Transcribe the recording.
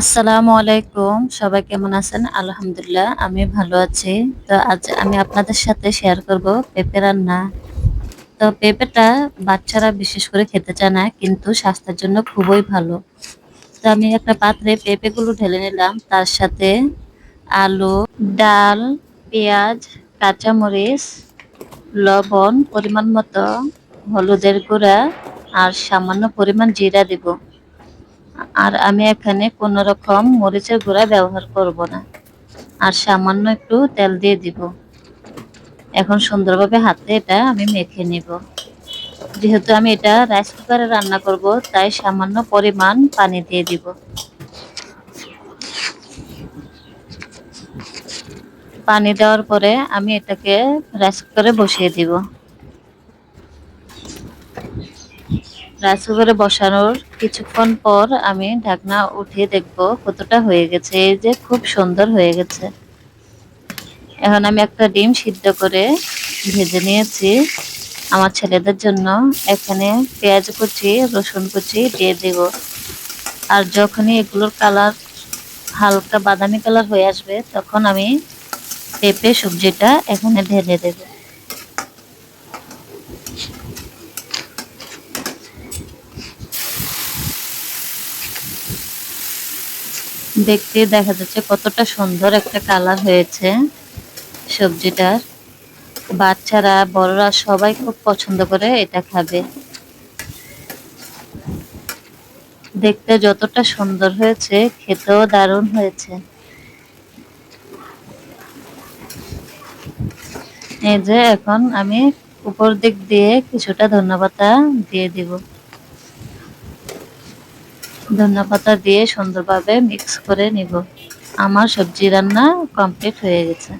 আসসালামু আলাইকুম। সবাই কেমন আছেন? আলহামদুলিল্লাহ আমি ভালো আছি। তো আজ আমি আপনাদের সাথে শেয়ার করব পেঁপে রান্না। তো পেঁপেটা বাচ্চারা বিশেষ করে খেতে চায় না, কিন্তু স্বাস্থ্যের জন্য খুবই ভালো। তো আমি একটা পাত্রে পেঁপেগুলো ঢেলে নিলাম। তার সাথে আলু, ডাল, পেঁয়াজ, কাঁচামরিচ, লবণ, পরিমাণ মতো হলুদের গুঁড়া আর সামান্য পরিমাণ জিরা দিব। আর আমি এখানে কোনো রকম মরিচের গুঁড়া ব্যবহার করব না। আর সামান্য একটু তেল দিয়ে দিব। এখন সুন্দরভাবে হাতে এটা আমি মেখে নিব। যেহেতু আমি এটা রাইস কুকারে রান্না করব, তাই সামান্য পরিমাণ পানি দিয়ে দিব। পানি দেওয়ার পরে আমি এটাকে রাইস কুকারে বসিয়ে দিব। রাইস কুকারে বসানোর কিছুক্ষণ পর আমি ঢাকনা উঠিয়ে দেখব কতটা হয়ে গেছে। এই যে খুব সুন্দর হয়ে গেছে। এখন আমি একটা ডিম সিদ্ধ করে ভেজে নিয়েছি। আমার ছেলেদের জন্য এখানে পেঁয়াজ কুচি, রসুন কুচি দিয়ে দেব। আর যখনই এগুলোর কালার হালকা বাদামি কালার হয়ে আসবে, তখন আমি পেঁপে সবজিটা এখানে ঢেলে দেবো। দেখতে দেখা যাচ্ছে কতটা সুন্দর একটা কালার হয়েছে সবজিটার। বাচ্চারা, বড়রা সবাই খুব পছন্দ করে এটা খাবে। দেখতে যতটা সুন্দর হয়েছে, খেতেও দারুণ হয়েছে। এই যে এখন আমি উপর দিক দিয়ে কিছুটা ধন্যবাদ দিয়ে দিব। ধনিয়া পাতা দিয়ে সুন্দরভাবে মিক্স করে নিব। আমার সবজি রান্না কমপ্লিট হয়ে গেছে।